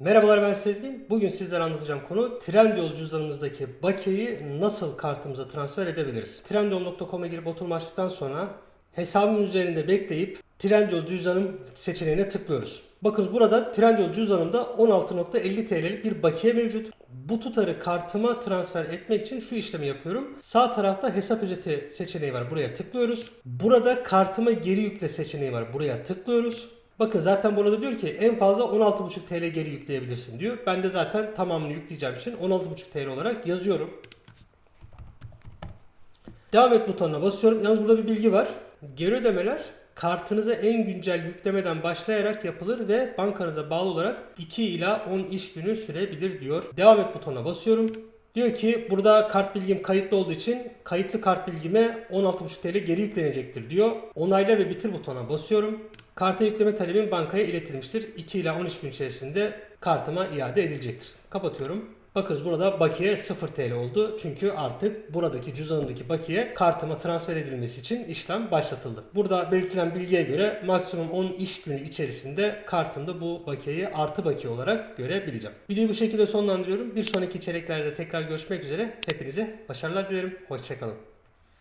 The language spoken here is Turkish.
Merhabalar ben Sezgin. Bugün sizlere anlatacağım konu Trendyol cüzdanımızdaki bakiyeyi nasıl kartımıza transfer edebiliriz? Trendyol.com'a girip oturum açtıktan sonra hesabın üzerinde bekleyip Trendyol cüzdanım seçeneğine tıklıyoruz. Bakınız burada Trendyol cüzdanımda 16.50 TL'lik bir bakiye mevcut. Bu tutarı kartıma transfer etmek için şu işlemi yapıyorum. Sağ tarafta hesap ücreti seçeneği var. Buraya tıklıyoruz. Burada kartıma geri yükle seçeneği var. Buraya tıklıyoruz. Bakın zaten burada diyor ki en fazla 16.5 TL geri yükleyebilirsin diyor. Ben de zaten tamamını yükleyeceğim için 16.5 TL olarak yazıyorum. Devam et butonuna basıyorum. Yalnız burada bir bilgi var. Geri ödemeler kartınıza en güncel yüklemeden başlayarak yapılır ve bankanıza bağlı olarak 2 ila 10 iş günü sürebilir diyor. Devam et butonuna basıyorum. Diyor ki burada kart bilgim kayıtlı olduğu için kayıtlı kart bilgime 16.5 TL geri yüklenecektir diyor. Onayla ve bitir butonuna basıyorum. Karta yükleme talebim bankaya iletilmiştir. 2 ila 10 iş gün içerisinde kartıma iade edilecektir. Kapatıyorum. Bakınız burada bakiye 0 TL oldu. Çünkü artık buradaki cüzdanımdaki bakiye kartıma transfer edilmesi için işlem başlatıldı. Burada belirtilen bilgiye göre maksimum 10 iş günü içerisinde kartımda bu bakiyeyi artı bakiye olarak görebileceğim. Videoyu bu şekilde sonlandırıyorum. Bir sonraki içeriklerde tekrar görüşmek üzere. Hepinize başarılar dilerim. Hoşçakalın.